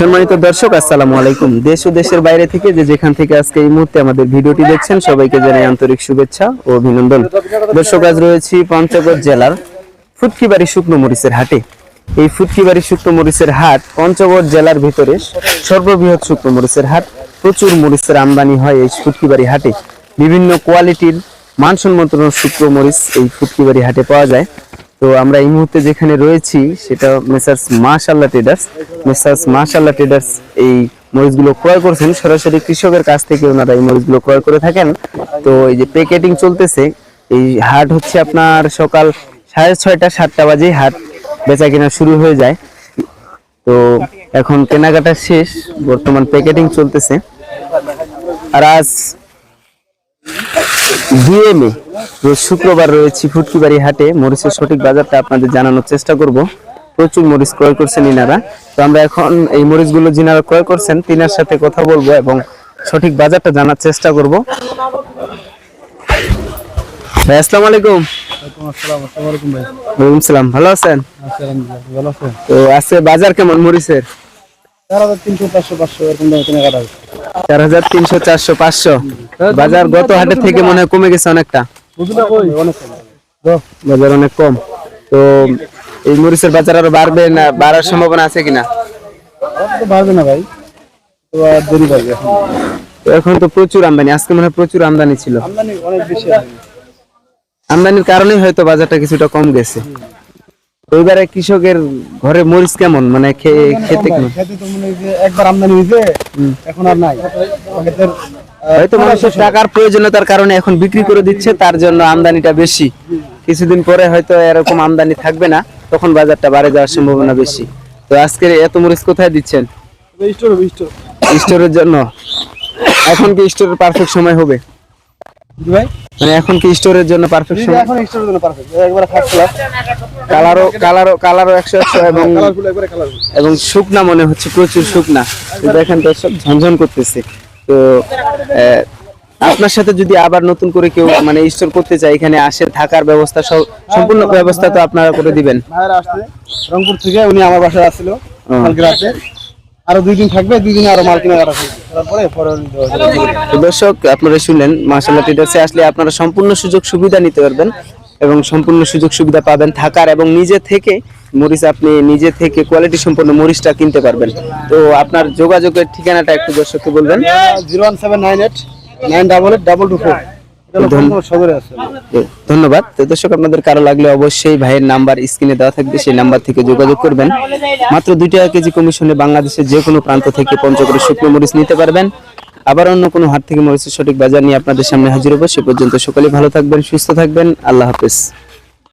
সম্মানিত দর্শক, আসসালামু আলাইকুম। দেশ ও দেশের বাইরে থেকে যে যেখান থেকে আজকে এই মুহূর্তে আমাদের ভিডিওটি দেখছেন, সবাইকে জানাই আন্তরিক শুভেচ্ছা ও অভিনন্দন। দর্শক, আজ রয়েছি পঞ্চগড় জেলার ফুটকিবাড়ি শুকনো মরিচের হাটে। এই ফুটকিবাড়ি শুকনো মরিচের হাট পঞ্চগড় জেলার ভিতরে সর্ববৃহৎ শুকনো মরিচের হাট। প্রচুর মরিচের আমদানি হয় এই ফুটকিবাড়ি হাটে। বিভিন্ন কোয়ালিটির মানসম্মত শুকনো মরিচ এই ফুটকিবাড়ি হাটে পাওয়া যায়। তো আমরা এই মুহূর্তে যেখানে রয়েছি, সেটা মেসার্স মাশাল্লাহ ট্রেডার্স মেসার্স মাশাল্লাহ ট্রেডার্স এই মরিচগুলো ক্রয় করছেন। সরাসরি কৃষকের কাছ থেকে ওনারা এই মরিচগুলো ক্রয় করে থাকেন। তো এই যে প্যাকেটিং চলতেছে, এই হাট হচ্ছে আপনার সকাল সাড়ে ছয়টা, সাতটা বাজে হাট বেচা কেনা শুরু হয়ে যায়। তো এখন কেনাকাটা শেষ, বর্তমান প্যাকেটিং চলতেছে। আর আজ মে রোজ শুক্রবার রয়েছি ফুটকিবাড়ি হাটে মরিচের সঠিক বাজারটা আপনাদের জানানোর চেষ্টা করব। প্রচুর মরিচ ক্রয় করছেন ইনারা। তো আমরা এখন এই মরিচগুলো যিনারা ক্রয় করছেন তিনার সাথে কথা বলব এবং সঠিক বাজারটা জানার চেষ্টা করব। ভাই আসসালামু আলাইকুম। ভালো আছেন? তো আজকে বাজার কেমন মরিচের? চার হাজার তিনশো পাঁচশো পাঁচশো এরকম দামে কেনাকাটা হয়েছে। চার হাজার তিনশো চারশো পাঁচশো। বাজার গত হাটের থেকে মনে হয় কমে গেছে অনেকটা। বুঝলি না কই অনেক বাজার অনেক কম। তো এই মরিচের বাজার আরও বাড়বে না বাড়ার সম্ভাবনা আছে কিনা? বাড়বে না ভাই। দেরি পাবে এখন। তো প্রচুর আমদানি আজকে মনে হয় প্রচুর আমদানি ছিল। আমদানি অনেক বেশি আমদানির কারণেই হয়তো বাজারটা কিছুটা কম গেছে। এবারে কৃষকের ঘরে মরিচ কেমন? মানে খে- খেতে কেমন? খেতে তো মনে একবার আমদানি হয়েছে এখন আর নাই। হয়তো মানুষের টাকার প্রয়োজনীয়তার কারণে এখন বিক্রি করে দিচ্ছে তার জন্য আমদানিটা বেশি। কিছুদিন পরে হয়তো এরকম আমদানি থাকবে না তখন বাজারটা বাড়ে যাওয়ার সম্ভাবনা বেশি। তো আজকে এত মরিচ কোথায় দিচ্ছেন? স্টোর স্টোর স্টোরের জন্য? এখন কি স্টোরের পারফেক্ট সময় হবে? ভাই? মানে এখন কি স্টোরের জন্য পারফেক্ট সময়? এখন স্টোরের জন্য পারফেক্ট একবার ফার্স্ট ক্লাস কালারও কালারও কালারও একশো একশো এবং এবং শুকনা মনে হচ্ছে প্রচুর শুকনা। তো দর্শক ঝনঝন করতেছে। তো আপনার সাথে যদি আবার নতুন করে কেউ মানে স্টোর করতে চায় এখানে আসে থাকার ব্যবস্থা সব- সম্পূর্ণ ব্যবস্থা তো আপনারা করে দিবেন। ভাইরা আসছে রংপুর থেকে উনি আমার বাসায় আসছিল কালকে রাতে। আরও দুই দিন থাকবে দুই দিন আরও মাল যাবে। তো দর্শক আপনারা শুনলেন মার্শাল্লাহ ট্রেডার্সে আসলে আপনারা সম্পূর্ণ সুযোগ সুবিধা নিতে পারবেন এবং সম্পূর্ণ সুযোগ সুবিধা পাবেন থাকার এবং নিজে থেকে মরিচ আপনি নিজে থেকে কোয়ালিটি সম্পন্ন মরিচটা কিনতে পারবেন। তো আপনার যোগাযোগের ঠিকানাটা একটু দর্শককে বলবেন। Zero one seven nine eight nine double eight double two four. ধন্যবাদ। তো দর্শক আপনাদের কারও লাগলে অবশ্যই ভাইয়ের নাম্বার স্ক্রিনে দেওয়া থাকবে সেই নাম্বার থেকে যোগাযোগ করবেন। মাত্র দুই টাকা কেজি কমিশনে বাংলাদেশের যে কোনো প্রান্ত থেকে পঞ্চগড়ের শুকনো মরিচ নিতে পারবেন। আবার অন্য কোনো হাট থেকে মরিচের সঠিক বাজার নিয়ে আপনাদের সামনে হাজির হব। সে পর্যন্ত সকলেই ভালো থাকবেন সুস্থ থাকবেন। আল্লাহ হাফেজ।